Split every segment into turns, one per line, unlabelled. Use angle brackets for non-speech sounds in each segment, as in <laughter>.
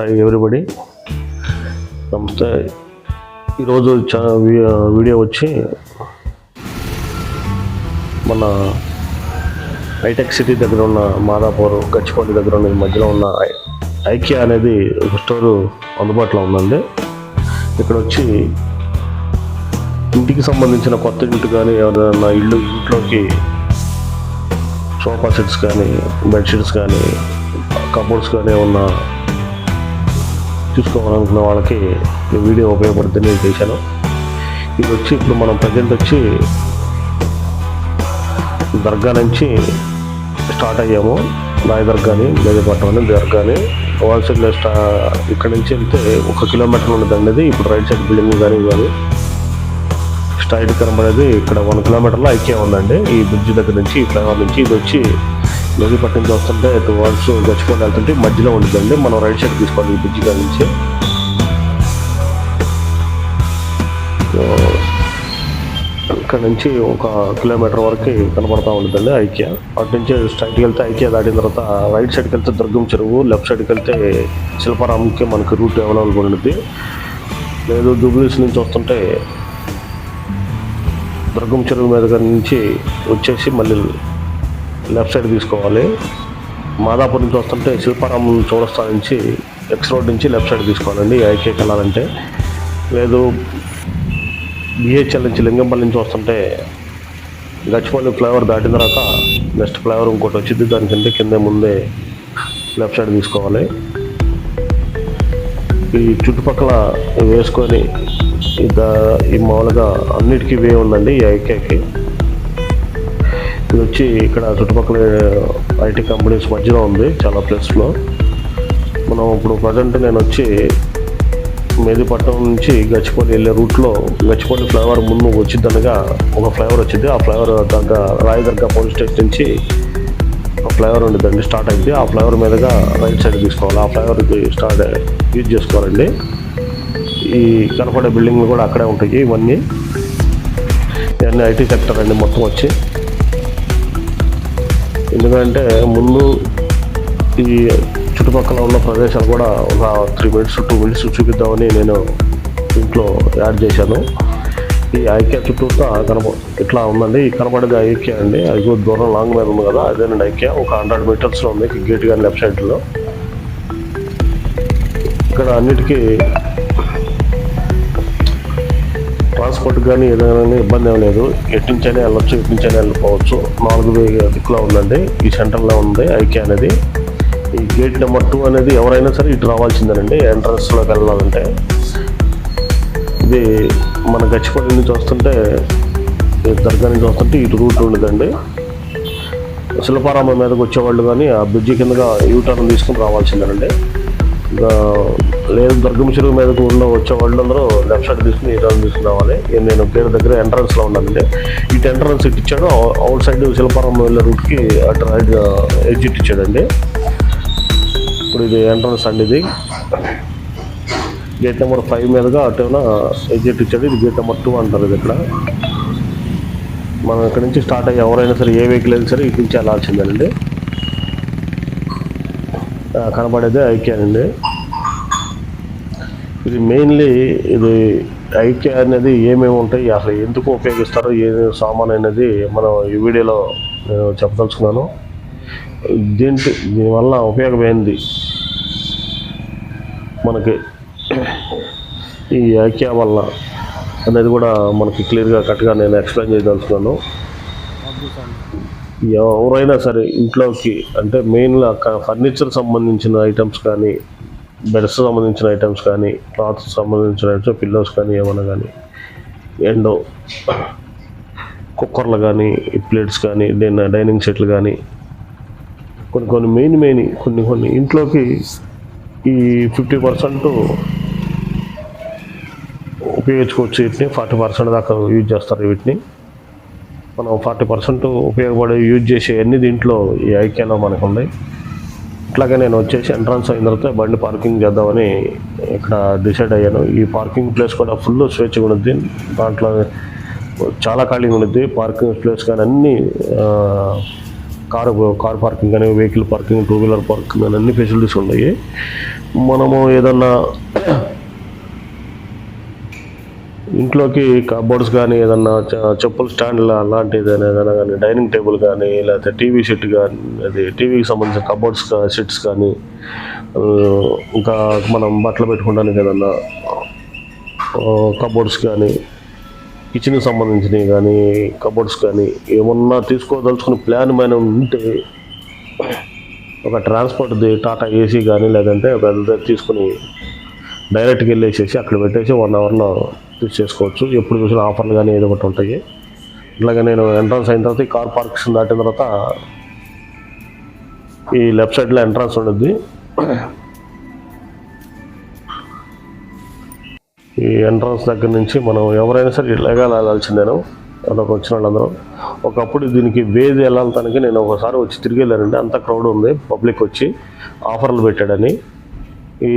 Hi everybody నమస్తే. ఈరోజు video వచ్చి మన హైటెక్ సిటీ దగ్గర ఉన్న మాదాపూర్ గచ్చిపల్లి దగ్గర ఉన్న మధ్యలో ఉన్న ఐ- ఐకియా అనేది ఒక స్టోరు అందుబాటులో ఉందండి. ఇక్కడ వచ్చి ఇంటికి సంబంధించిన కొత్త ఇంటి కానీ ఎవరైనా ఇల్లు ఇంట్లోకి సోఫా సెట్స్ కానీ బెడ్షీట్స్ కానీ కబోర్డ్స్ కానీ ఏమన్నా చూసుకోవాలనుకున్న వాళ్ళకి ఈ వీడియో ఉపయోగపడుతుంది నేను చేశాను. ఇది వచ్చి ఇప్పుడు మనం ప్రజెంట్ వచ్చి దర్గా నుంచి స్టార్ట్ అయ్యాము. రాయ దర్గాని మేదపట్నం దర్గాని దర్గాని హోల్సేల్ స్టా ఇక్కడ నుంచి వెళ్తే ఒక కిలోమీటర్ ఉండదండి ఇప్పుడు రైట్ సైడ్ బిల్డింగ్ కానీ కానీ స్ట్రైట్ కనబడేది ఇక్కడ వన్ కిలోమీటర్లో ఐకే ఉందండి. ఈ బ్రిడ్జ్ దగ్గర నుంచి ఈ ఫ్లైఓవర్ నుంచి ఇది వచ్చి నదీపట్నం నుంచి వస్తుంటే టూ అవర్స్ గచ్చిపోయి వెళ్తుంటే మధ్యలో ఉంటుందండి. మనం రైట్ సైడ్ తీసుకోవాలి ఈ బ్రిడ్జ్ దగ్గర నుంచి. ఇక్కడ నుంచి ఒక కిలోమీటర్ వరకు కనబడతా ఉంటుందండి ఐకియా. అటు నుంచి స్ట్రైట్కి వెళ్తే ఐకియా దాటిన తర్వాత రైట్ సైడ్కి వెళ్తే దుర్గం చెరువు లెఫ్ట్ సైడ్కి వెళ్తే శిల్పారాంకి మనకి రూట్ అవైలబుల్ ఉంటుంది లేదు దుబ్లీస్ నుంచి వస్తుంటే దుర్గం చెరువు మీద నుంచి వచ్చేసి మళ్ళీ లెఫ్ట్ సైడ్ తీసుకోవాలి. మాదాపూర్ నుంచి వస్తుంటే శిల్పారాం చౌరస్తా నుంచి ఎక్స్ రోడ్ నుంచి లెఫ్ట్ సైడ్ తీసుకోవాలండి. ఐకేకి వెళ్ళాలంటే. లేదు బిహెచ్ఎల్ నుంచి లింగంపల్లి నుంచి వస్తుంటే గచ్చిపల్లి ఫ్లైఓవర్ దాటిన తర్వాత నెక్స్ట్ ఫ్లైఓవర్ ఇంకోటి వచ్చింది. దానికంటే కింద ముందే లెఫ్ట్ సైడ్ తీసుకోవాలి. ఈ చుట్టుపక్కల వేసుకొని ఈ ఈ మామూలుగా అన్నిటికీ వే ఉందండి ఈ ఐకేకి ఇది వచ్చి ఇక్కడ చుట్టుపక్కల ఐటీ కంపెనీస్ మధ్యలో ఉంది చాలా ప్లేస్లో. మనం ఇప్పుడు ప్రజెంట్ నేను వచ్చి మేదిపట్నం నుంచి గచ్చిపల్లి వెళ్ళే రూట్లో గచ్చిపల్లి ఫ్లైఓవర్ ముందు వచ్చిందనగా ఒక ఫ్లైఓవర్ వచ్చింది. ఆ ఫ్లైఓవర్ దగ్గర రాయదర్గా పోలీస్ స్టేషన్ నుంచి ఒక ఫ్లైఓవర్ ఉండదండి స్టార్ట్ అయింది. ఆ ఫ్లైఓవర్ మీదుగా రైట్ సైడ్ తీసుకోవాలి. ఆ ఫ్లైఓవర్ స్టార్ట్ యూజ్ చేసుకోవాలండి. ఈ కనపడే బిల్డింగ్లు కూడా అక్కడే ఉంటాయి. ఇవన్నీ ఇవన్నీ ఐటీ సెక్టర్ అండి మొత్తం వచ్చి. ఎందుకంటే ముందు ఈ చుట్టుపక్కల ఉన్న ప్రదేశాలు కూడా ఒక త్రీ మినిట్స్ టూ మినిట్స్ చూపిద్దామని నేను ఇంట్లో యాడ్ చేశాను. ఈ ఐక్య చుట్టూతా కనప ఇట్లా ఉందండి. ఈ కనపడేది ఐక్య అండి. అది దూరం లాంగ్ మీద ఉంది కదా అదేనండి ఐక్య. ఒక హండ్రెడ్ మీటర్స్లో ఉంది గేట్ కానీ లెఫ్ట్ సైడ్లో. ఇక్కడ అన్నిటికీ పాస్పోర్ట్ కానీ ఏదైనా ఇబ్బంది ఏం లేదు. ఎట్టించైనా వెళ్ళొచ్చు ఎట్టించైనా వెళ్ళిపోవచ్చు. నాలుగు దిక్కులో ఉందండి. ఈ సెంటర్లో ఉంది ఐకే అనేది. ఈ గేట్ నెంబర్ టూ అనేది ఎవరైనా సరే ఇటు రావాల్సిందేనండి. ఎంట్రన్స్లోకి వెళ్ళాలంటే. ఇది మన గచ్చిపల్లి నుంచి వస్తుంటే దర్గా నుంచి వస్తుంటే ఇటు రూట్ ఉండదండి. శిల్పారామం మీదకి వచ్చేవాళ్ళు కానీ ఆ బ్రిడ్జి కిందగా యూటర్న్ తీసుకుని రావాల్సిందేనండి. లేదు దుర్గం చెరువు మీదకు ఉన్న వచ్చే వాళ్ళందరూ లెఫ్ట్ సైడ్ తీసుకుని యూటర్న్ తీసుకుని రావాలి నేను పేరు దగ్గర ఎంట్రన్స్లో ఉన్నానండి ఇటు ఎంట్రన్స్ ఇటు ఇచ్చాడు. అవుట్ సైడ్ శిల్పారం వెళ్ళే రూట్కి అటు రైట్ ఎగ్జిట్ ఇచ్చాడండి. ఇప్పుడు ఇది ఎంట్రన్స్ అండి ఇది. గేట్ నెంబర్ ఫైవ్ మీదుగా అటు ఎగ్జిట్ ఇచ్చాడు. ఇది గేట్ నెంబర్ టూ అంటారు ఇది ఇక్కడ. మనం ఇక్కడ నుంచి స్టార్ట్ అయ్యి ఎవరైనా సరే ఏ వెహికల్ అయినా సరే ఇటు నుంచి వెళ్ళాల్సిందేనండి కనబడేదే ఐక్యా అండి. ఇది మెయిన్లీ ఇది ఐక్య అనేది ఏమేమి ఉంటాయి అసలు ఎందుకు ఉపయోగిస్తారో ఏ సామాన్ అనేది మనం ఈ వీడియోలో నేను చెప్పదలుచుకున్నాను. దీంట్లో దీనివల్ల ఉపయోగమైంది మనకి ఈ ఐక్య వల్ల అనేది కూడా మనకి క్లియర్గా కరెక్ట్గా నేను ఎక్స్ప్లెయిన్ చేయదలుచుకున్నాను. ఎవరైనా సరే ఇంట్లోకి అంటే మెయిన్గా ఫర్నిచర్ సంబంధించిన ఐటమ్స్ కానీ బెడ్స్ సంబంధించిన ఐటమ్స్ కానీ క్లాత్ సంబంధించిన ఐటమ్స్ పిల్లోస్ కానీ ఏమైనా కానీ ఎండో కుక్కర్లు కానీ ప్లేట్స్ కానీ డైన డైనింగ్ సెట్లు కానీ కొన్ని కొన్ని మెయిన్ మెయిన్ కొన్ని కొన్ని ఇంట్లోకి ఈ ఫిఫ్టీ పర్సెంట్ ఉపయోగించుకోవచ్చు వీటిని ఫార్టీ పర్సెంట్ దాకా యూజ్ చేస్తారు వీటిని. మనం ఫార్టీ పర్సెంట్ ఉపయోగపడే యూజ్ చేసే అన్ని దీంట్లో ఈ ఐక్యాలో మనకు ఉన్నాయి ఇట్లాగే నేను వచ్చేసి ఎంట్రన్స్ అయిన తర్వాత బండి పార్కింగ్ చేద్దామని ఇక్కడ డిసైడ్ అయ్యాను. ఈ పార్కింగ్ ప్లేస్ కూడా ఫుల్ స్వేచ్ఛగా ఉంటుంది దాంట్లో చాలా ఖాళీగా ఉంటుంది పార్కింగ్ ప్లేస్ కానీ అన్నీ కారు కార్ పార్కింగ్ కానీ vehicle parking two wheeler parking కానీ అన్ని ఫెసిలిటీస్ ఉన్నాయి. మనము ఏదన్నా ఇంట్లోకి కబోర్డ్స్ కానీ ఏదన్నా చ- చెప్పుల స్టాండ్ అలాంటిది ఏదైనా కానీ డైనింగ్ టేబుల్ కానీ లేకపోతే టీవీ సెట్ కానీ అది టీవీకి సంబంధించిన కబోర్డ్స్ సెట్స్ కానీ ఇంకా మనం బట్టలు పెట్టుకోవడానికి ఏదన్నా కబోర్డ్స్ కానీ కిచెన్కి సంబంధించినవి కానీ కబోర్డ్స్ కానీ ఏమన్నా తీసుకోదలుచుకుని ప్లాన్మైన ఉంటే ఒక ట్రాన్స్పోర్ట్ది టాటా ఏసీ కానీ లేదంటే పెద్ద తీసుకుని డైరెక్ట్గా వెళ్ళేసేసి అక్కడ పెట్టేసి వన్ అవర్లో చేసుకోవచ్చు. ఎప్పుడు చూసిన ఆఫర్లు కానీ ఏదో ఒకటి ఉంటాయి. ఇట్లాగా నేను ఎంట్రన్స్ అయిన తర్వాత ఈ కార్ పార్క్స్ దాటిన తర్వాత ఈ లెఫ్ట్ సైడ్లో ఎంట్రన్స్ ఉండద్ది. ఈ ఎంట్రన్స్ దగ్గర నుంచి మనం ఎవరైనా సరే ఇలాగా వెళ్ళాల్సిందేను అదొక వచ్చిన వాళ్ళందరూ. ఒకప్పుడు దీనికి వేది వెళ్ళాలటానికి నేను ఒకసారి వచ్చి తిరిగి వెళ్ళానండి. అంత క్రౌడ్ ఉంది. పబ్లిక్ వచ్చి ఆఫర్లు పెట్టాడని. ఈ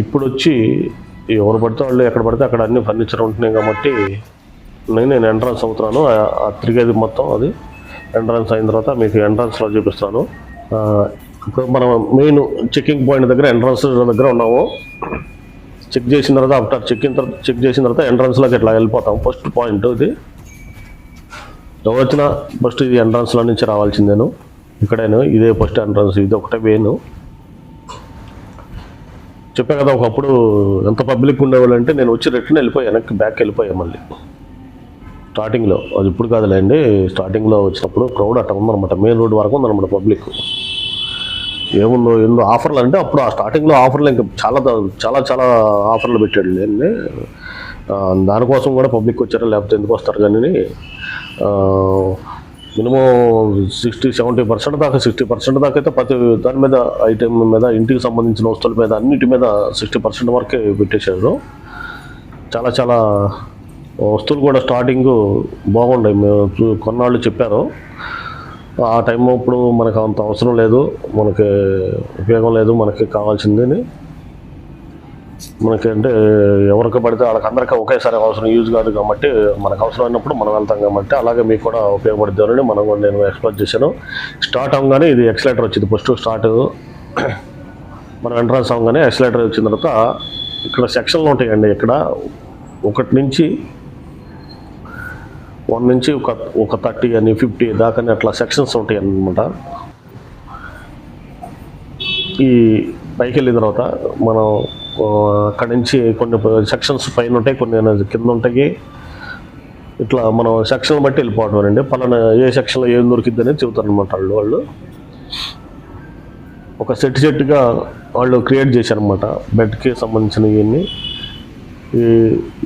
ఇప్పుడు వచ్చి ఎవరు పడితే వాళ్ళు ఎక్కడ పడితే అక్కడ అన్ని ఫర్నిచర్ ఉంటున్నాయి కాబట్టి నేను ఎంట్రన్స్ అవుతున్నాను. ఆ- తిరిగేది మొత్తం అది. ఎంట్రన్స్ అయిన తర్వాత మీకు ఎంట్రన్స్లో చూపిస్తాను. ఇప్పుడు మనం మెయిన్ చెక్కింగ్ పాయింట్ దగ్గర ఎంట్రన్స్ దగ్గర ఉన్నాము. చెక్ చేసిన తర్వాత ఆఫ్టర్ చెక్ ఇన్ తర్వాత చెక్ చేసిన తర్వాత ఎంట్రన్స్లోకి ఇట్లా వెళ్ళిపోతాం. ఫస్ట్ పాయింట్ ఇది. ఎవరు వచ్చినా ఫస్ట్ ఇది ఎంట్రన్స్లో నుంచి రావాల్సిందేను. ఇక్కడేను. ఇదే ఫస్ట్ ఎంట్రన్స్ ఇది ఒకటే వేను చెప్పా కదా ఒకప్పుడు ఎంత పబ్లిక్ ఉండేవాళ్ళంటే నేను వచ్చి రిటర్న్ వెళ్ళిపోయా వెనక్కి బ్యాక్ వెళ్ళిపోయా మళ్ళీ. స్టార్టింగ్లో అది ఇప్పుడు కాదులేండి స్టార్టింగ్లో వచ్చినప్పుడు క్రౌడ్ అట్ట ఉందన్నమాట మెయిన్ రోడ్ వరకు ఉందన్నమాట పబ్లిక్. ఏముందో ఎన్నో ఆఫర్లు అంటే అప్పుడు ఆ స్టార్టింగ్లో ఆఫర్లు ఇంకా చాలా చాలా చాలా ఆఫర్లు పెట్టాడు లేండి. దానికోసం కూడా పబ్లిక్ వచ్చారా లేకపోతే ఎందుకు వస్తారు కానీ మినిమం సిక్స్టీ సెవెంటీ పర్సెంట్ దాకా సిక్స్టీ పర్సెంట్ దాకా అయితే ప్రతి దాని మీద ఐటెం మీద ఇంటికి సంబంధించిన వస్తువుల మీద అన్నిటి మీద సిక్స్టీ పర్సెంట్ వరకే పెట్టేశారు. చాలా చాలా వస్తువులు కూడా స్టార్టింగ్ బాగుండే మేము చూ- కొన్నాళ్ళు చెప్పారు. ఆ టైం ఇప్పుడు మనకు అంత అవసరం లేదు. మనకి ఉపయోగం లేదు మనకి కావాల్సిందని. మనకి అంటే ఎవరికి పడితే వాళ్ళకి అందరికీ ఒకేసారి అవసరం యూజ్ కాదు కాబట్టి మనకు అవసరం అయినప్పుడు మనం వెళ్తాం కాబట్టి అలాగే మీకు కూడా ఉపయోగపడుతుందని మనం కూడా నేను ఎక్స్ప్లెయిన్ చేశాను. స్టార్ట్ అవ్వగానే ఇది ఎక్సలేటర్ వచ్చింది. ఫస్ట్ స్టార్ట్ <clears throat> మనం ఎంట్రన్స్ అవ్వగానే ఎక్సలేటర్ వచ్చిన తర్వాత ఇక్కడ సెక్షన్లు ఉంటాయండి. ఇక్కడ ఒకటి నుంచి వన్ నుంచి ఒక ఒక థర్టీ అని ఫిఫ్టీ దాకా అట్లా సెక్షన్స్ ఉంటాయి అనమాట ఈ పైకి వెళ్ళిన తర్వాత మనం అక్కడి నుంచి కొన్ని సెక్షన్స్ పైన ఉంటాయి కొన్ని కింద ఉంటాయి. ఇట్లా మనం సెక్షన్ బట్టి వెళ్ళిపోవడం అండి పలానా ఏ సెక్షన్లో ఏం దొరికిద్ది అనేది చెబుతారు అనమాట వాళ్ళు. వాళ్ళు ఒక సెట్ సెట్గా వాళ్ళు క్రియేట్ చేశారనమాట బెడ్కి సంబంధించిన ఇవన్నీ ఈ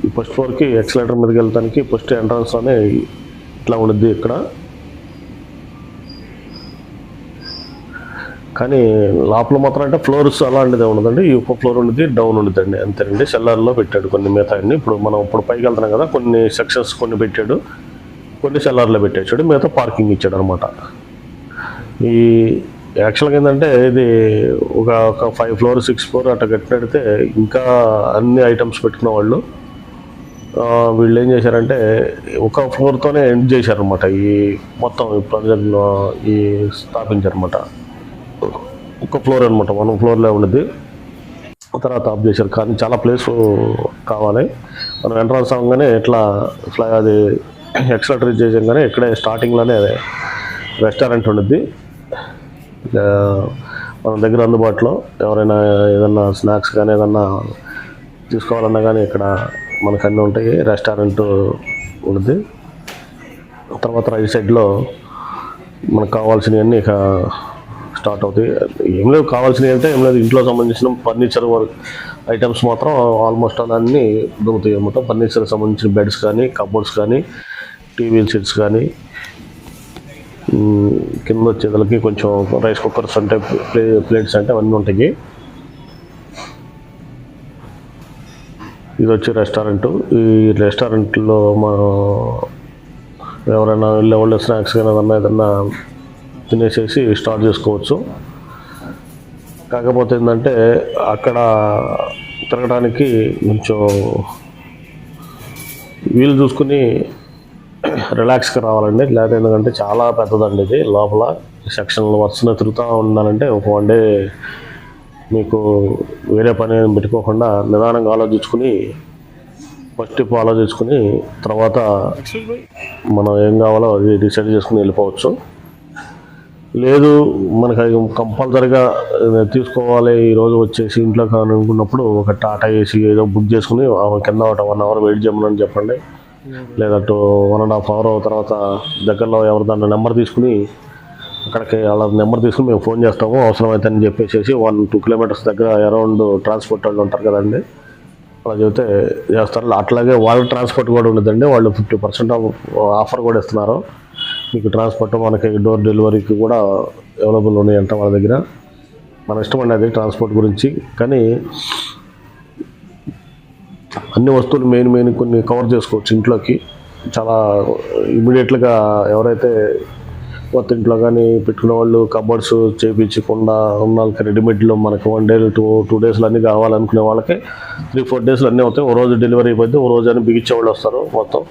ఈ ఫస్ట్ ఫ్లోర్కి ఎక్సలేటర్ మీదకి వెళ్తానికి ఫస్ట్ ఎంట్రన్స్లోనే ఇట్లా ఉండిద్ది ఇక్కడ. కానీ లోపల మాత్రం అంటే ఫ్లోర్స్ అలాంటిది ఉండదండి. ఈ ఒక ఫ్లోర్ ఉండేది డౌన్ ఉండదండి. అంతేనండి. సెల్లార్లో పెట్టాడు కొన్ని మిగతా అన్ని ఇప్పుడు మనం ఇప్పుడు పైకి వెళ్తున్నాం కదా కొన్ని సెక్షన్స్ కొన్ని పెట్టాడు కొన్ని సెల్లార్లో పెట్టేసాడు మిగతా పార్కింగ్ ఇచ్చాడు అనమాట ఈ యాక్చువల్గా ఏంటంటే ఇది ఒక ఒక ఫైవ్ ఫ్లోర్ సిక్స్ ఫ్లోర్ అట్లా కట్టినడితే ఇంకా అన్ని ఐటమ్స్ పెట్టుకున్న వాళ్ళు వీళ్ళు ఏం చేశారంటే ఒక ఫ్లోర్తోనే ఎండ్ చేశారనమాట. ఈ మొత్తం ఈ ప్రజెంట్ ఈ స్థాపించారనమాట. ఒక ఫ్లోర్ అనమాట వన్ ఫ్లోర్లో ఉండేది తర్వాత ఆఫ్ చేశారు. కానీ చాలా ప్లేస్ కావాలి. మనం ఎంట్రన్స్ అవ్వగానే ఇట్లా ఫ్లై అది ఎక్స్ట్రా చేసాగానే ఇక్కడే స్టార్టింగ్లోనే రెస్టారెంట్ ఉండిద్ది. మన దగ్గర అందుబాటులో ఎవరైనా ఏదన్నా స్నాక్స్ కానీ ఏదన్నా తీసుకోవాలన్నా కానీ ఇక్కడ మనకు అన్నీ ఉంటాయి. రెస్టారెంట్ ఉంటుంది తర్వాత రైట్ సైడ్లో మనకు కావాల్సినవన్నీ ఇక స్టార్ట్ అవుతాయి ఏం లేవు కావాల్సినవి అంటే ఏం లేదు. ఇంట్లో సంబంధించిన ఫర్నిచర్ వర్క్ ఐటమ్స్ మాత్రం ఆల్మోస్ట్ అన్నీ దొరుకుతాయి అనమాట ఫర్నిచర్ సంబంధించిన బెడ్స్ కానీ కబోర్డ్స్ కానీ టీవీ సెట్స్ కానీ కింద వచ్చేదలకి కొంచెం రైస్ కుక్కర్స్ అంటే ప్లే ప్లేట్స్ అంటే అవన్నీ ఉంటాయి. ఇది వచ్చి రెస్టారెంట్. ఈ రెస్టారెంట్లో మా ఎవరైనా వెళ్ళే వాళ్ళు స్నాక్స్ కానీ ఏదన్నా ఏదన్నా తినేసేసి స్టార్ట్ చేసుకోవచ్చు. కాకపోతే ఏంటంటే అక్కడ తిరగడానికి కొంచెం వీలు చూసుకుని రిలాక్స్గా రావాలండి. లేదా ఎందుకంటే చాలా పెద్దదండి ఇది. లోపల సెక్షన్లు వరుసన తిరుగుతూ ఉండాలంటే ఒక వన్ డే మీకు వేరే పని పెట్టుకోకుండా నిదానంగా ఆలోచించుకుని ఫస్ట్ స్టెప్ ఆలోచించుకుని తర్వాత మనం ఏం కావాలో అది డిసైడ్ చేసుకుని వెళ్ళిపోవచ్చు. లేదు మనకి అది కంపల్సరిగా తీసుకోవాలి. ఈరోజు వచ్చేసి ఇంట్లో కానీ అనుకున్నప్పుడు ఒక టాటా ఏసీ ఏదో బుక్ చేసుకుని కింద ఒక వన్ అవర్ వెయిట్ చేయమని చెప్పండి. లేదా two one and half hour తర్వాత దగ్గరలో ఎవరి దాని నెంబర్ తీసుకుని అక్కడికి వాళ్ళ నెంబర్ తీసుకుని మేము ఫోన్ చేస్తాము. అవసరమైతే అని చెప్పేసి వన్ టూ కిలోమీటర్స్ దగ్గర అరౌండ్ ట్రాన్స్పోర్ట్ వాళ్ళు ఉంటారు కదండి. అలా చెబితే చేస్తారు. అట్లాగే వాళ్ళ ట్రాన్స్పోర్ట్ కూడా ఉండదండి. వాళ్ళు ఫిఫ్టీ పర్సెంట్ ఆఫర్ కూడా ఇస్తున్నారు. మీకు ట్రాన్స్పోర్ట్ మనకి డోర్ డెలివరీకి కూడా అవైలబుల్ ఉన్నాయంట వాళ్ళ దగ్గర. మన ఇష్టం అండి అది ట్రాన్స్పోర్ట్ గురించి. కానీ అన్ని వస్తువులు మెయిన్ మెయిన్ కొన్ని కవర్ చేసుకోవచ్చు ఇంట్లోకి. చాలా ఇమీడియట్గా ఎవరైతే కొత్త ఇంట్లో కానీ పెట్టుకునే వాళ్ళు కబోర్డ్స్ చేయించకుండా ఉన్న వాళ్ళకి రెడీమేడ్లో మనకి వన్ డే టూ టూ డేస్లో అన్నీ కావాలనుకునే వాళ్ళకి త్రీ ఫోర్ డేస్లో అన్నీ అవుతాయి. ఓ రోజు డెలివరీ అయిపోతే ఓ రోజు అని బిగించే వాళ్ళు వస్తారు మొత్తం.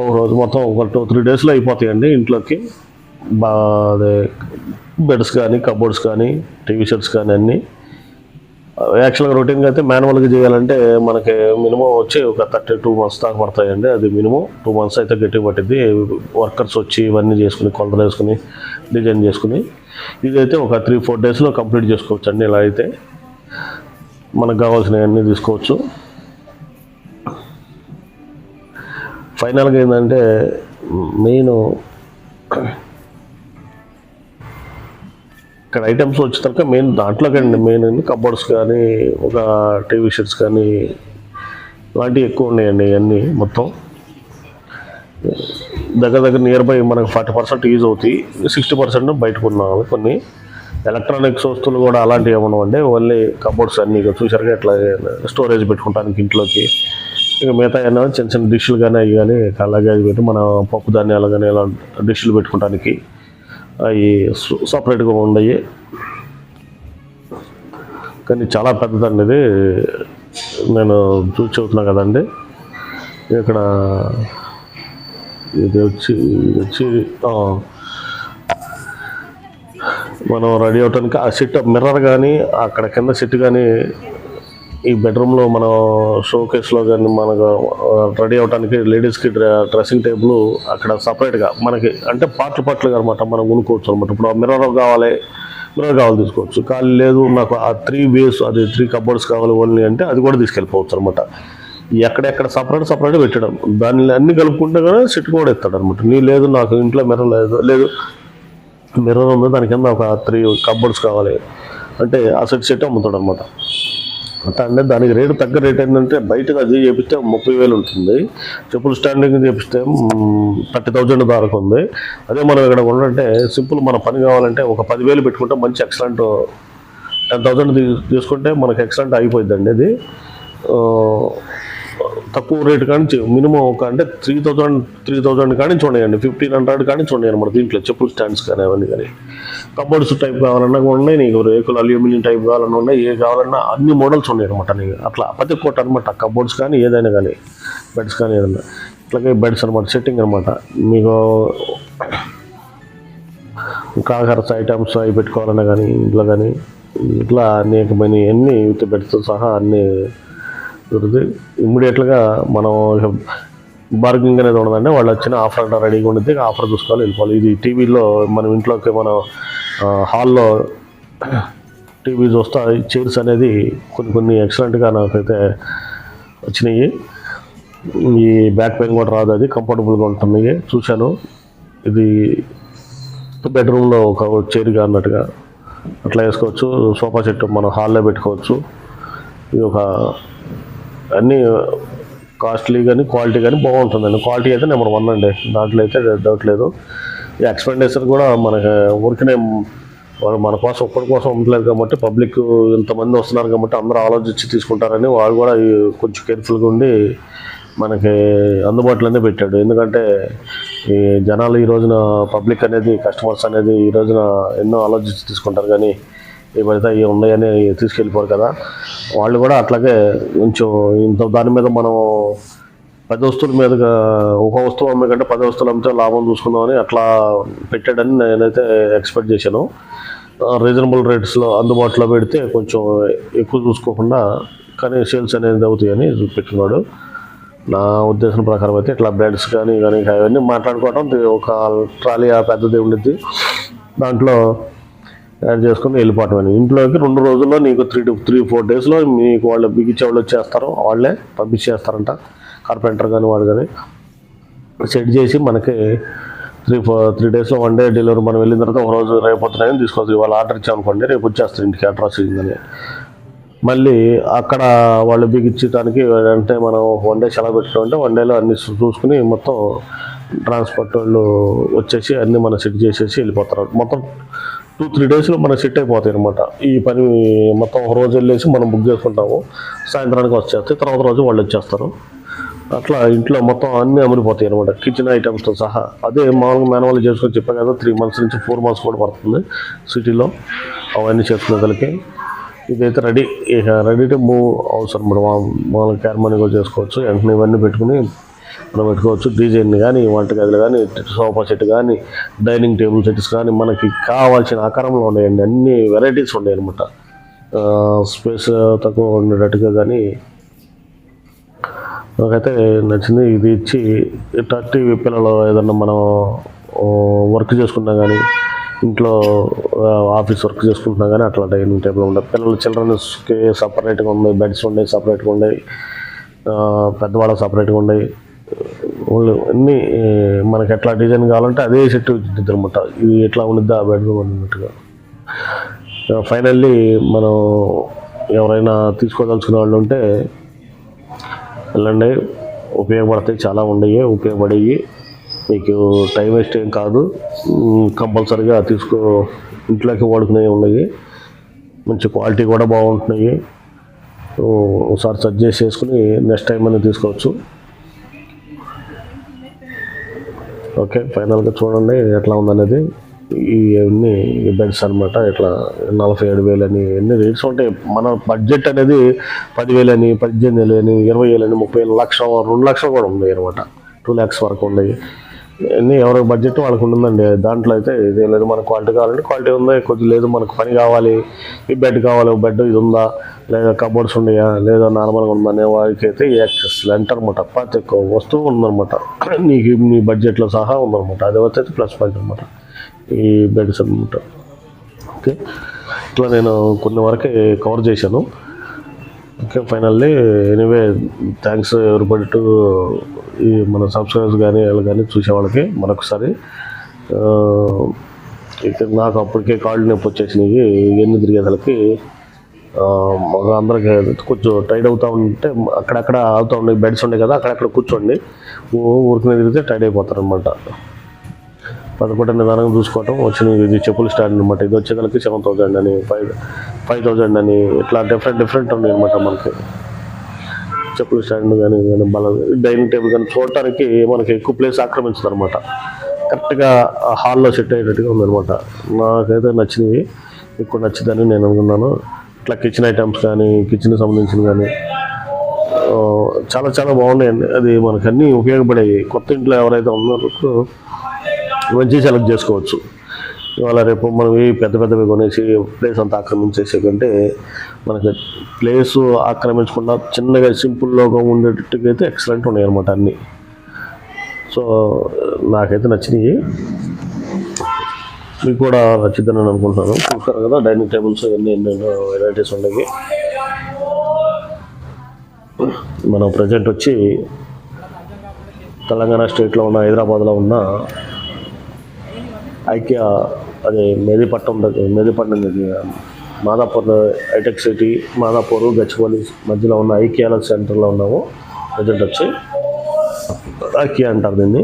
ఒక రోజు మొత్తం ఒక టూ త్రీ డేస్లో అయిపోతాయండి ఇంట్లోకి. బా అదే బెడ్స్ కానీ కబోర్డ్స్ కానీ టీవీ షర్ట్స్ కానీ అన్నీ. యాక్చువల్గా రొటీన్గా అయితే మాన్యువల్గా చేయాలంటే మనకి మినిమం వచ్చి ఒక థర్టీ టూ మంత్స్ దాకా పడతాయండి. అది మినిమం టూ మంత్స్ అయితే గట్టి పట్టింది వర్కర్స్ వచ్చి ఇవన్నీ చేసుకుని కొలతలు వేసుకుని డిజైన్ చేసుకుని ఇదైతే ఒక త్రీ ఫోర్ డేస్లో కంప్లీట్ చేసుకోవచ్చు అండి ఇలా అయితే మనకు కావాల్సినవన్నీ తీసుకోవచ్చు. ఫైనల్గా ఏంటంటే మెయిన్ ఇక్కడ ఐటమ్స్ వచ్చేసరికి మెయిన్ దాంట్లోకి అండి మెయిన్ కబోర్డ్స్ కానీ ఒక టీవీ షర్ట్స్ కానీ ఇలాంటివి ఎక్కువ ఉన్నాయండి ఇవన్నీ మొత్తం. దగ్గర దగ్గర నియర్ బై మనకు ఫార్టీ పర్సెంట్ యూజ్ అవుతాయి సిక్స్టీ పర్సెంట్ బయటకు ఉన్నాము కొన్ని. ఎలక్ట్రానిక్స్ వస్తువులు కూడా అలాంటివి ఏమన్నా అంటే ఓన్లీ కబోర్డ్స్ అన్నీ చూసారుగా ఇట్లా స్టోరేజ్ పెట్టుకుంటానికి ఇంట్లోకి. ఇక మిగతా అయినా చిన్న చిన్న డిష్లు కానీ అవి కానీ అలాగే అవి పెట్టి మన పప్పు ధాన్యాలు కానీ ఇలా డిష్లు పెట్టుకోవడానికి అవి సపరేట్గా ఉండయి. కానీ చాలా పెద్దదండి ఇది. నేను చూసి చెబుతున్నా కదండి. ఇక్కడ ఇది వచ్చి ఇది వచ్చి మనం రెడీ అవటానికి ఆ సెట్ మిర్రర్ కానీ అక్కడ కింద సెట్ కానీ ఈ బెడ్రూమ్లో మనం షో కేస్లో కానీ మనకు రెడీ అవడానికి లేడీస్కి డ్రెస్సింగ్ టేబుల్ అక్కడ సపరేట్గా మనకి అంటే పార్ట్లు పార్ట్లుగా అనమాట మనం కొనుక్కోవచ్చు అనమాట ఇప్పుడు ఆ మిర్రర్ కావాలి మిర్రర్ కావాలి తీసుకోవచ్చు. ఖాళీ లేదు నాకు ఆ త్రీ వేస్ అది త్రీ కబోర్డ్స్ కావాలి ఓన్లీ అంటే అది కూడా తీసుకెళ్ళిపోవచ్చు అనమాట ఎక్కడెక్కడ సపరేట్ సపరేట్ పెట్టడం. దాన్ని అన్ని కలుపుకుంటే కానీ సెట్ కూడా ఇస్తాడు అనమాట నీ లేదు నాకు ఇంట్లో మిర్రర్ లేదు లేదు. మిర్రర్ ఉంది దాని కింద ఒక త్రీ కబోర్డ్స్ కావాలి. అంటే ఆ సెట్ సెట్ అమ్ముతాడు అనమాట అట్లా అంటే దానికి రేటు తగ్గ రేట్ ఏంటంటే బయటకు అది చేపిస్తే ముప్పై వేలు ఉంటుంది. చెప్పులు స్టాండింగ్ చేపిస్తే థర్టీ థౌజండ్ దాకా ఉంది. అదే మనం ఇక్కడ ఉండంటే సింపుల్ మన పని కావాలంటే ఒక పదివేలు పెట్టుకుంటే మంచి ఎక్సలెంట్ టెన్ థౌజండ్ తీసుకుంటే మనకి ఎక్సలెంట్ అయిపోయిందండి అది తక్కువ రేటు కానీ మినిమం ఒక అంటే త్రీ థౌజండ్ త్రీ థౌజండ్ కానీ చూడండి ఫిఫ్టీన్ హండ్రెడ్ కానీ చూడండి అనమాట దీంట్లో చెప్పులు స్టాండ్స్ కానీ అవన్నీ కానీ. కబోర్డ్స్ టైప్ కావాలన్నా కూడా ఉన్నాయి నీకు రేకులు అల్యూమినియం టైప్ కావాలన్నా ఉన్నాయి ఏ కావాలన్నా అన్ని మోడల్స్ ఉన్నాయి అనమాట నీకు. అట్లా ప్రతి ఒక్కటి అనమాట కబోర్డ్స్ కానీ ఏదైనా కానీ బెడ్స్ కానీ ఏదైనా. ఇట్లాగే బెడ్స్ అనమాట సెట్టింగ్ అనమాట మీకు కాకరస్ ఐటమ్స్ అవి పెట్టుకోవాలన్నా కానీ ఇంట్లో కానీ ఇట్లా అనేకమైన అన్ని విత్ బెడ్స్తో సహా అన్ని దొరుకుతాయి ఇమ్మీడియట్గా మనం బార్గింగ్ అనేది ఉండదండి. వాళ్ళు వచ్చిన ఆఫర్ అంటే రెడీగా ఉండితే ఆఫర్ చూసుకోవాలి వెళ్ళిపోవాలి. ఇది టీవీలో మనం ఇంట్లోకి మనం హాల్లో టీవీ చూస్తా చైర్స్ అనేది కొన్ని కొన్ని ఎక్సలెంట్గా నాకైతే వచ్చినాయి. ఈ బ్యాక్ పెయిన్ కూడా రాదు అది. కంఫర్టబుల్గా ఉంటుంది. చూశాను. ఇది బెడ్రూమ్లో ఒక చైర్గా అన్నట్టుగా అట్లా వేసుకోవచ్చు. సోఫా సెట్ మనం హాల్లో పెట్టుకోవచ్చు. ఇది ఒక అన్నీ కాస్ట్లీ కానీ క్వాలిటీ కానీ బాగుంటుందండి. క్వాలిటీ అయితే నెంబర్ వన్ అండి. దాంట్లో అయితే డౌట్ లేదు. ఈ ఎక్స్పెండిచర్ కూడా మనకి ఊరికనే వాళ్ళు మన కోసం ఒక్కడి కోసం ఉండలేదు కాబట్టి పబ్లిక్ ఇంతమంది వస్తున్నారు కాబట్టి అందరూ ఆలోచించి తీసుకుంటారని వాడు కూడా కొంచెం కేర్ఫుల్గా ఉండి మనకి అందుబాటులోనే పెట్టాడు. ఎందుకంటే ఈ జనాలు ఈ రోజున పబ్లిక్ అనేది కస్టమర్స్ అనేది ఈ రోజున ఎన్నో ఆలోచించి తీసుకుంటారు. కానీ ఏ అవి ఇవి ఉన్నాయని తీసుకెళ్ళిపోరు కదా వాళ్ళు కూడా అట్లాగే కొంచెం ఇంత దాని మీద మనం పది వస్తువుల మీద ఒక వస్తువు అమ్మే కంటే పది వస్తువులు అమ్మితే లాభం చూసుకుందామని అట్లా పెట్టాడని నేనైతే ఎక్స్పెక్ట్ చేశాను. రీజనబుల్ రేట్స్లో అందుబాటులో పెడితే కొంచెం ఎక్కువ చూసుకోకుండా కానీ సేల్స్ అనేది అవుతాయని పెట్టుకున్నాడు నా ఉద్దేశం ప్రకారం అయితే ఇట్లా బ్రెడ్స్ కానీ కానీ అవన్నీ మాట్లాడుకోవడం ఒక ట్రాలీ ఆ పెద్దది ఉండిద్ది. దాంట్లో యాడ్ చేసుకుని వెళ్ళిపోవటం ఇంట్లోకి రెండు రోజుల్లో నీకు త్రీ టు త్రీ ఫోర్ డేస్లో మీకు వాళ్ళు బిగించే వాళ్ళు వచ్చేస్తారు. వాళ్ళే పంపించేస్తారంట. కార్పెంటర్ కానీ వాడు కానీ సెట్ చేసి మనకి త్రీ ఫోర్ త్రీ డేస్లో వన్ డే డెలివరీ మనం వెళ్ళిన తర్వాత ఒక రోజు రేపు వస్తున్నాయని తీసుకోవచ్చు. ఇవాళ ఆర్డర్ ఇచ్చామనుకోండి రేపు వచ్చేస్తారు ఇంటికి అడ్రస్ ఇచ్చిందని మళ్ళీ అక్కడ వాళ్ళు బిగించడానికి అంటే మనం వన్ డే సెలవు పెట్టుకుంటే వన్ డేలో అన్ని చూసుకుని మొత్తం ట్రాన్స్పోర్ట్ వాళ్ళు వచ్చేసి అన్నీ మనం సెట్ చేసేసి వెళ్ళిపోతారు. మొత్తం టూ త్రీ డేస్లో మనకి సెట్ అయిపోతాయి అనమాట ఈ పని మొత్తం ఒక రోజు వెళ్ళేసి మనం బుక్ చేసుకుంటాము. సాయంత్రానికి వచ్చేస్తే తర్వాత రోజు వాళ్ళు వచ్చేస్తారు. అట్లా ఇంట్లో మొత్తం అన్నీ అమరిపోతాయి అనమాట కిచెన్ ఐటమ్స్తో సహా. అదే మామూలుగా మేనవాళ్ళు చేసుకొని చెప్పాను కదా త్రీ మంత్స్ నుంచి ఫోర్ మంత్స్ కూడా పడుతుంది సిటీలో అవన్నీ చేసుకునేదానికి ఇదైతే రెడీ ఇక రెడీ టు మూవ్ అవసరం మనం మామూలుగా క్యార్ మనీ కూడా చేసుకోవచ్చు. వెంటనే ఇవన్నీ పెట్టుకుని మనం పెట్టుకోవచ్చు. డిజైన్ కానీ వంటగదులు కానీ సోఫా సెట్ కానీ డైనింగ్ టేబుల్ సెట్స్ కానీ మనకి కావాల్సిన ఆకారంలో ఉన్నాయండి. అన్ని వెరైటీస్ ఉన్నాయి అనమాట స్పేస్ తక్కువ ఉండేటట్టుగా కానీ నాకైతే నచ్చింది. ఇది ఇచ్చి ఇట్లా టీవీ పిల్లలు ఏదన్నా మనం వర్క్ చేసుకున్నా కానీ ఇంట్లో ఆఫీస్ వర్క్ చేసుకుంటున్నా కానీ అట్లా డైనింగ్ టేబుల్ ఉండదు. పిల్లలు చిల్డ్రన్స్కి సపరేట్గా ఉన్నాయి బెడ్స్ ఉన్నాయి సపరేట్గా ఉన్నాయి పెద్దవాళ్ళకి సపరేట్గా ఉన్నాయి ఓన్లీ అన్నీ మనకి ఎట్లా డిజైన్ కావాలంటే అదే సెట్ వచ్చింది అనమాట ఇది ఎట్లా ఉండిద్దా ఆ బెడ్రూమ్ అన్నట్టుగా. ఫైనల్లీ మనం ఎవరైనా తీసుకోదలుచుకునే వాళ్ళు ఉంటే వెళ్ళండి. ఉపయోగపడతాయి చాలా ఉన్నాయి ఉపయోగపడేవి మీకు టైం వేస్ట్ ఏం కాదు. కంపల్సరీగా తీసుకో ఇంట్లోకి వాడుకునేవి ఉన్నాయి మంచి క్వాలిటీ కూడా బాగుంటున్నాయి. ఒకసారి సెర్చ్ చేసి చేసుకుని నెక్స్ట్ టైం అనేది తీసుకోవచ్చు. ఓకే ఫైనల్గా చూడండి ఎట్లా ఉందనేది. ఇవన్నీ బెడ్స్ అనమాట ఇట్లా నలభై ఏడు వేలు అని ఎన్ని రేట్స్ ఉంటాయి. మన బడ్జెట్ అనేది పదివేలు అని పద్దెనిమిది వేలు అని ఇరవై వేలు అని ముప్పై వేలు లక్ష రెండు లక్షలు కూడా ఉన్నాయి అనమాట టూ ల్యాక్స్ వరకు ఉన్నాయి అన్నీ ఎవరికి బడ్జెట్ వాళ్ళకి ఉంటుందండి. దాంట్లో అయితే ఇదే లేదు. మనకు క్వాలిటీ కావాలంటే క్వాలిటీ ఉందా? కొద్ది లేదు. మనకు పని కావాలి. ఈ బెడ్ కావాలి. బెడ్ ఇది ఉందా? లేదా కబోర్డ్స్ ఉన్నాయా? లేదా నార్మల్గా ఉందనే వారికి అయితే ఈ యాక్సెస్ లెంట్ అనమాట ప్రతి ఒక్క వస్తువు ఉందన్నమాట. నీకు నీ బడ్జెట్లో సహా ఉందన్నమాట. అది వచ్చేది ప్లస్ పాయింట్ అనమాట ఈ బెడ్స్ అనమాట ఓకే ఇట్లా నేను కొన్ని వరకే కవర్ చేశాను. Okay finally anyway thanks everybody to ఈ మన సబ్స్క్రైబర్స్ కానీ వాళ్ళు కానీ చూసే వాళ్ళకి మరొకసారి ఇక్కడ ఇక నాకు అప్పటికే కాళ్ళు నొప్పి వచ్చేసినవి ఎన్ని తిరిగేసరికి ఆ, మగ అందరికి కొంచెం టైడ్ అవుతా ఉంటే అక్కడక్కడ అవుతూ ఉండే బెడ్స్ ఉండే కదా అక్కడక్కడ కూర్చోండి ఊరికి తిరిగితే టైడ్ అయిపోతారు అనమాట పదకొండు నిదానంగా చూసుకోవటం వచ్చిన ఇది చెప్పుల స్టాండ్ అనమాట ఇది వచ్చేదానికి సెవెన్ థౌజండ్ అని ఫైవ్ ఫైవ్ థౌజండ్ అని ఇట్లా డిఫరెంట్ డిఫరెంట్ ఉన్నాయి అనమాట మనకి. చెప్పుల స్టాండ్ కానీ కానీ బల డైనింగ్ టేబుల్ కానీ చూడటానికి మనకి ఎక్కువ ప్లేస్ ఆక్రమించదు అనమాట కరెక్ట్గా హాల్లో సెట్ అయ్యేటట్టుగా ఉందన్నమాట నాకైతే నచ్చినవి ఎక్కువ నచ్చిందని నేను అనుకున్నాను. ఇట్లా కిచెన్ ఐటమ్స్ కానీ కిచెన్కి సంబంధించిన కానీ చాలా చాలా బాగున్నాయండి. అది మనకన్నీ ఉపయోగపడేవి. కొత్త ఇంట్లో ఎవరైతే ఉన్నారో మంచి సెలెక్ట్ చేసుకోవచ్చు. ఇవాళ రేపు మనం ఈ పెద్ద పెద్దవి కొనేసి ప్లేస్ అంతా ఆక్రమించేసే కంటే మనకి ప్లేస్ ఆక్రమించకుండా చిన్నగా సింపుల్లోగా ఉండేటట్టుగా అయితే ఎక్సలెంట్ ఉన్నాయి అనమాట అన్నీ. సో నాకైతే నచ్చినాయి. మీకు కూడా నచ్చిద్దని నేను అనుకుంటున్నాను. చూస్తారు కదా డైనింగ్ టేబుల్స్ ఎన్ని ఎన్నెన్నో వెరైటీస్ ఉన్నాయి మనం ప్రజెంట్ వచ్చి తెలంగాణ స్టేట్లో ఉన్న హైదరాబాద్లో ఉన్న ఐక్య అది మేదిపట్నం మేదిపట్నం దగ్గర మాదాపూర్ హైటెక్ సిటీ మాదాపూర్ గచ్చిపల్లి మధ్యలో ఉన్న ఐక్యాల సెంటర్లో ఉన్నాము. ప్రజెంట్ వచ్చి ఐక్య అంటారు దీన్ని.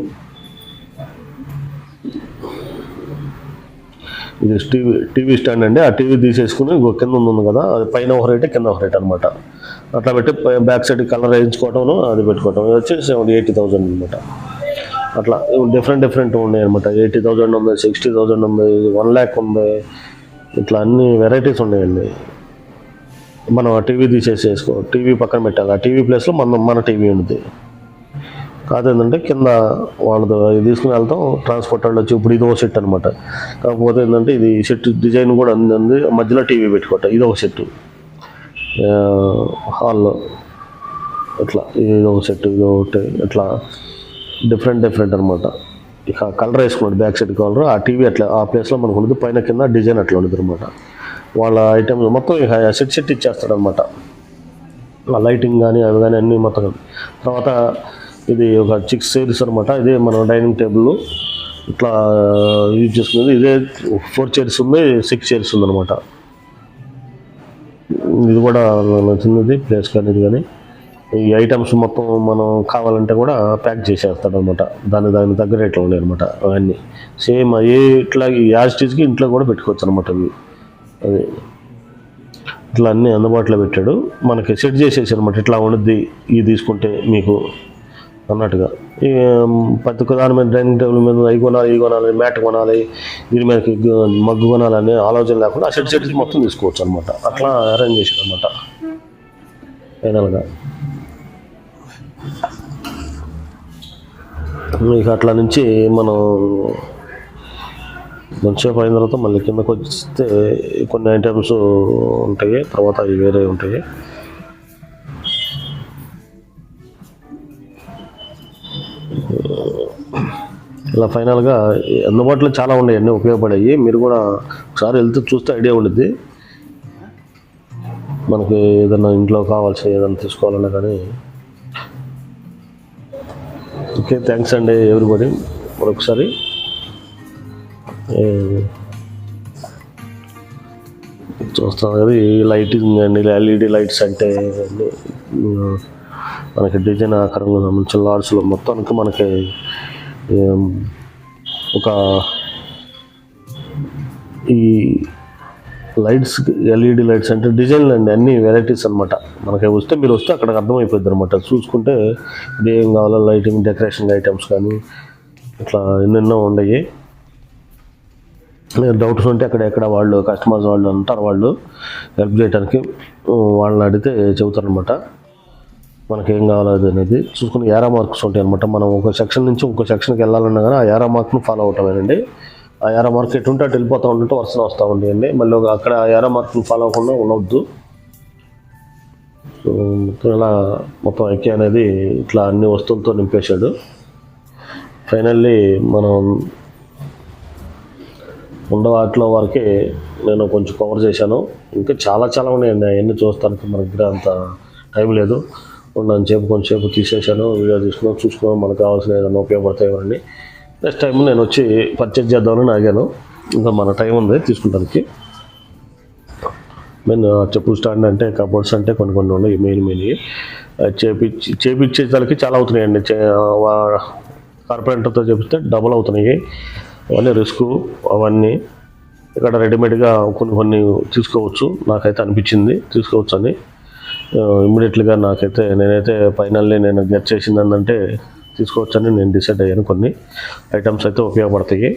ఇది టీవీ టీవీ స్టాండ్ అండి. ఆ టీవీ తీసేసుకుని ఇంకో కింద ఉంది కదా అది పైన ఒక రేట్ కింద ఒక రేట్ అనమాట అట్లా పెట్టి బ్యాక్ సైడ్ కలర్ వేయించుకోవటం అది పెట్టుకోవటం. ఇది వచ్చి సెవెంటీ ఎయిటీ థౌజండ్ అనమాట అట్లా. డిఫరెంట్ డిఫరెంట్ ఉన్నాయి అనమాట ఎయిటీ థౌజండ్ ఉంది సిక్స్టీ థౌజండ్ ఉంది వన్ ల్యాక్ ఉంది. ఇట్లా అన్ని వెరైటీస్ ఉన్నాయండి. మనం ఆ టీవీ తీసేసి వేసుకో టీవీ పక్కన పెట్టాలి. ఆ టీవీ ప్లేస్లో మన మన టీవీ ఉంది కాదు ఏంటంటే కింద వాళ్ళది ఇది తీసుకుని వెళ్తాం ట్రాన్స్పోర్ట్ వాళ్ళు వచ్చి ఇప్పుడు ఇది ఒక సెట్ అనమాట కాకపోతే ఏంటంటే ఇది సెట్ డిజైన్ కూడా అంది మధ్యలో టీవీ పెట్టుకోవటం ఇది ఒక సెట్ హాల్లో ఇట్లా ఇది ఒక సెట్ ఇది ఒకటి ఇట్లా. డిఫరెంట్ డిఫరెంట్ అనమాట ఇక కలర్ వేసుకున్నాడు బ్యాక్ సైడ్ కలర్ ఆ టీవీ అట్లా ఆ ప్లేస్లో మనకు ఉండదు పైన కింద డిజైన్ అట్లా ఉండదు అనమాట వాళ్ళ ఐటమ్స్ మొత్తం ఇక సెట్ సెట్ ఇచ్చేస్తాడు అనమాట ఆ లైటింగ్ కానీ అవి కానీ అన్నీ మొత్తం. తర్వాత ఇది ఒక చిక్స్ చైర్స్ అనమాట ఇదే మన డైనింగ్ టేబుల్ ఇట్లా యూజ్ చేసుకునేది ఇదే ఫోర్ చైర్స్ ఉంది సిక్స్ చైర్స్ ఉందన్నమాట ఇది కూడా నచ్చింది ప్లేస్ కానీ ఇది కానీ. ఈ ఐటమ్స్ మొత్తం మనం కావాలంటే కూడా ప్యాక్ చేసేస్తాడు అనమాట దాని దాని తగ్గ ఇట్లా ఉన్నాయి అనమాట అవన్నీ. సేమ్ ఏ ఇట్లా యాజిటీస్కి ఇంట్లో కూడా పెట్టుకోవచ్చు అనమాట ఇవి అది. ఇట్లా అన్నీ అందుబాటులో పెట్టాడు. మనకి సెట్ చేసేసి అనమాట ఇట్లా ఉండద్ది ఇది తీసుకుంటే మీకు అన్నట్టుగా. ఈ ప్రతి ఒక్క దాని మీద డైనింగ్ టేబుల్ మీద అవి కొనాలి ఇవి కొనాలి మ్యాట్ కొనాలి దీని మీద మగ్గు కొనాలని ఆలోచన లేకుండా ఆ సెట్ సెట్ మొత్తం తీసుకోవచ్చు అనమాట అట్లా అరేంజ్ చేశాడు అనమాట ఫైనల్గా ఇక అట్లా నుంచి మనం మంచిగా అయిన తర్వాత మళ్ళీ కిందకు వస్తే కొన్ని ఐటమ్స్ ఉంటాయి తర్వాత అవి వేరే ఉంటాయి. ఇలా ఫైనల్గా అందుబాటులో చాలా ఉన్నాయి అన్నీ ఉపయోగపడాయి. మీరు కూడా ఒకసారి వెళ్తే చూస్తే ఐడియా ఉండిద్ది. మనకి ఏదైనా ఇంట్లో కావాల్సిన ఏదైనా తీసుకోవాలన్నా కానీ ఓకే థ్యాంక్స్ అండి ఎవ్రీబడి మరొకసారి చూస్తాను కదా ఈ లైటింగ్ అండి ఎల్ఈడి లైట్స్ అంటే మనకి డిజైన్ ఆకారంగా సంబంధించిన లాడ్స్లో మొత్తానికి మనకి ఒక ఈ లైట్స్ ఎల్ఈడి లైట్స్ అంటే డిజైన్లు అండి అన్ని వెరైటీస్ అనమాట మనకి వస్తే మీరు వస్తే అక్కడికి అర్థమైపోద్ది అనమాట చూసుకుంటే ఏం కావాలో లైటింగ్ డెకరేషన్ ఐటమ్స్ కానీ ఇట్లా ఎన్నెన్నో ఉన్నాయి డౌట్స్ ఉంటే అక్కడ ఎక్కడ వాళ్ళు కస్టమర్స్ వాళ్ళు ఉంటారు వాళ్ళు. హెల్ప్ చేయడానికి వాళ్ళని అడిగితే చెబుతారనమాట మనకి ఏం కావాలో అది అనేది. చూసుకుని ఏరా మార్క్స్ ఉంటాయి అనమాట మనం ఒక సెక్షన్ నుంచి ఇంకో సెక్షన్కి వెళ్ళాలన్నా కానీ ఆ ఏరా మార్క్ను ఫాలో అవటమేనండి. ఆ ఏరా ఎటు ఉంటే అటు వెళ్ళిపోతూ ఉంటే వరుసన వస్తూ ఉండేయండి. మళ్ళీ ఒక- అక్కడ ఆ ఏరా ఫాలో అవ్వకుండా ఉండవద్దు సో మొత్తం ఇలా మొత్తం ఐక్య అనేది ఇట్లా అన్ని వస్తువులతో నింపేశాడు. ఫైనల్లీ మనం ఉండ వాటిలో వరకే నేను కొంచెం కవర్ చేశాను. ఇంకా చాలా చాలా ఉన్నాయండి. అవన్నీ చూస్తానికి మన దగ్గర అంత టైం లేదు. ఉన్నాను సేపు కొంచెంసేపు తీసేశాను. వీడియో తీసుకున్నాం చూసుకున్నాం మనకు కావాల్సిన ఏదైనా ఉపయోగపడతాయి ఇవన్నీ నెక్స్ట్ టైం నేను వచ్చి పర్చేజ్ చేద్దామని ఆగాను ఇంకా మన టైం ఉంది తీసుకుంటానికి. మెయిన్ చెప్పు స్టాండ్ అంటే కబోర్డ్స్ అంటే కొన్ని కొన్ని ఉన్నాయి మెయిన్ మెయిన్ చేపించి తలకి చాలా అవుతున్నాయండి. చే- వా- కార్పెంటర్తో చేపిస్తే డబుల్ అవుతున్నాయి. అవన్నీ రిస్క్ అవన్నీ ఇక్కడ రెడీమేడ్గా కొన్ని కొన్ని తీసుకోవచ్చు. నాకైతే అనిపించింది తీసుకోవచ్చు అని ఇమ్మీడియట్లీగా నాకైతే నేనైతే ఫైనల్లీ నేను గెట్ చేసింది తీసుకోవచ్చని నేను డిసైడ్ అయ్యాను. కొన్ని ఐటమ్స్ అయితే ఉపయోగపడతాయి.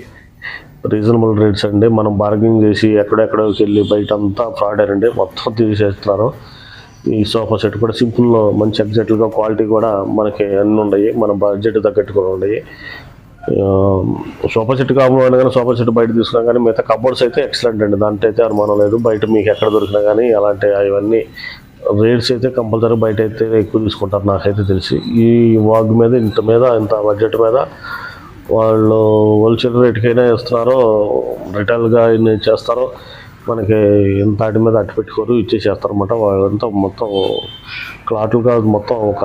రీజనబుల్ రేట్స్ అండి. మనం బార్గెనింగ్ చేసి ఎక్కడెక్కడికి వెళ్ళి బయట అంతా ఫ్రాడ్ అండి. మొత్తం తీసేస్తున్నారు. ఈ సోఫా సెట్ కూడా సింపుల్లో మంచి ఎగ్జాక్ట్గా క్వాలిటీ కూడా మనకి అన్నీ ఉన్నాయి. మన బడ్జెట్ తగ్గట్టు కూడా ఉన్నాయి. సోఫా సెట్ కావాలని కానీ సోఫా సెట్ బయట తీసుకున్నా కానీ మిగతా కబోర్డ్స్ అయితే ఎక్సలెంట్ అండి. దాంట్లో అయితే అనుమానం లేదు. బయట మీకు ఎక్కడ దొరికినా కానీ అలాంటి అవన్నీ రేట్స్ అయితే కంపల్సరీ బయట అయితే ఎక్కువ తీసుకుంటారు నాకైతే తెలిసి. ఈ వాగ్ మీద ఇంత మీద ఇంత బడ్జెట్ మీద వాళ్ళు హోల్సేల్ రేట్కైనా ఇస్తున్నారో రిటైల్గా ఎన్ని చేస్తారో మనకి ఎంత వాటి మీద అట్టు పెట్టుకోరు ఇచ్చేసేస్తారనమాట వాళ్ళంతా మొత్తం క్లాట్లు కాదు మొత్తం ఒక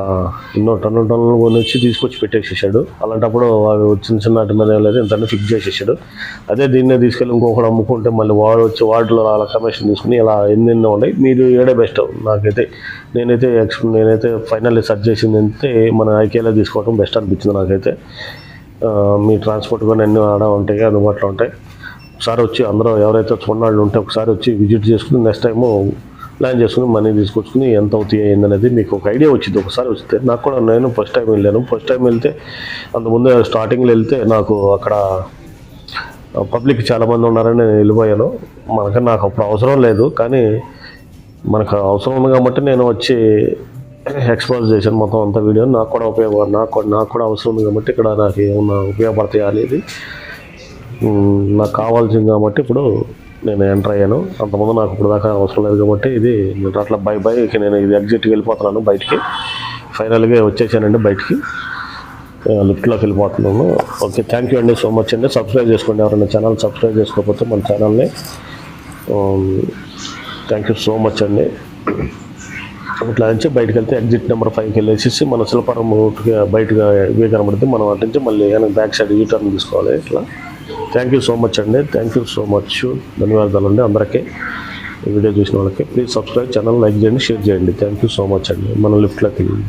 ఎన్నో టన్నుల టన్నులు కొనిచ్చి తీసుకొచ్చి పెట్టేసేసాడు. అలాంటప్పుడు వాళ్ళు చిన్న చిన్న వాటి మీద లేదు ఇంత ఫిక్స్ చేసేసాడు. అదే దీన్నే తీసుకెళ్ళి ఇంకొకటి అమ్ముకుంటే మళ్ళీ వాడు వచ్చి వాటిలో అలా కమిషన్ తీసుకుని ఇలా ఎన్నెన్నో ఉన్నాయి. మీరు ఏడే బెస్ట్. నాకైతే నేనైతే ఎక్స్ నేనైతే ఫైనల్లీ సర్చ్ చేసింది అంటే మన ఐకేలో తీసుకోవడం బెస్ట్ అనిపించింది నాకైతే. మీ ట్రాన్స్పోర్ట్ కానీ అన్నీ ఆడ ఉంటాయి అందుబాటులో ఉంటాయి. ఒకసారి వచ్చి అందరూ ఎవరైతే చూడాళ్ళు ఉంటే ఒకసారి వచ్చి విజిట్ చేసుకుని నెక్స్ట్ టైము ప్లాన్ చేసుకుని మనీ తీసుకొచ్చుకుని ఎంత అవుతాయి ఏందనేది మీకు ఒక ఐడియా వచ్చింది. ఒకసారి వస్తే నాకు కూడా నేను ఫస్ట్ టైం వెళ్ళాను. ఫస్ట్ టైం వెళ్తే అంతకుముందు స్టార్టింగ్లో వెళ్తే నాకు అక్కడ పబ్లిక్ చాలామంది ఉన్నారని నేను వెళ్ళిపోయాను. మనకు నాకు అప్పుడు అవసరం లేదు కానీ మనకు అవసరం ఉంది కాబట్టి నేను వచ్చి ఎక్స్పోజ్ చేశాను మొత్తం అంత వీడియో నాకు కూడా ఉపయోగ నాకు నాకు కూడా అవసరం ఉంది కాబట్టి ఇక్కడ నాకు ఏమన్నా ఉపయోగపడతాయా అనేది నాకు కావాల్సింది కాబట్టి ఇప్పుడు నేను ఎంటర్ అయ్యాను. అంతకుముందు నాకు ఇప్పుడు దాకా అవసరం లేదు కాబట్టి ఇది అట్లా బై బై ఇక నేను ఇది ఎగ్జిట్కి వెళ్ళిపోతున్నాను బయటికి. ఫైనల్గా వచ్చేసానండి బయటికి. లిఫ్ట్లోకి వెళ్ళిపోతున్నాను. ఓకే థ్యాంక్ యూ అండి సో మచ్ అండి. సబ్స్క్రైబ్ చేసుకోండి ఎవరైనా ఛానల్ సబ్స్క్రైబ్ చేసుకోకపోతే మన ఛానల్ని థ్యాంక్ యూ సో మచ్ అండి. ఇట్లా నుంచి బయటకు వెళ్తే ఎగ్జిట్ నెంబర్ ఫైవ్కి వెళ్ళేసి మన శిల్పారం రూట్గా బయటగా ఇవే కనబడితే మనం అటు నుంచి మళ్ళీ బ్యాక్ సైడ్ యూ టర్న్ తీసుకోవాలి. ఇట్లా థ్యాంక్ యూ సో మచ్ అండి థ్యాంక్ యూ సో మచ్ ధన్యవాదాలు అండి అందరికీ. ఈ వీడియో చూసిన వాళ్ళకి. ప్లీజ్ సబ్స్క్రైబ్ ఛానల్ లైక్ చేయండి షేర్ చేయండి. థ్యాంక్ యూ సో మచ్ అండి మనం లిఫ్ట్లోకి వెళ్ళి.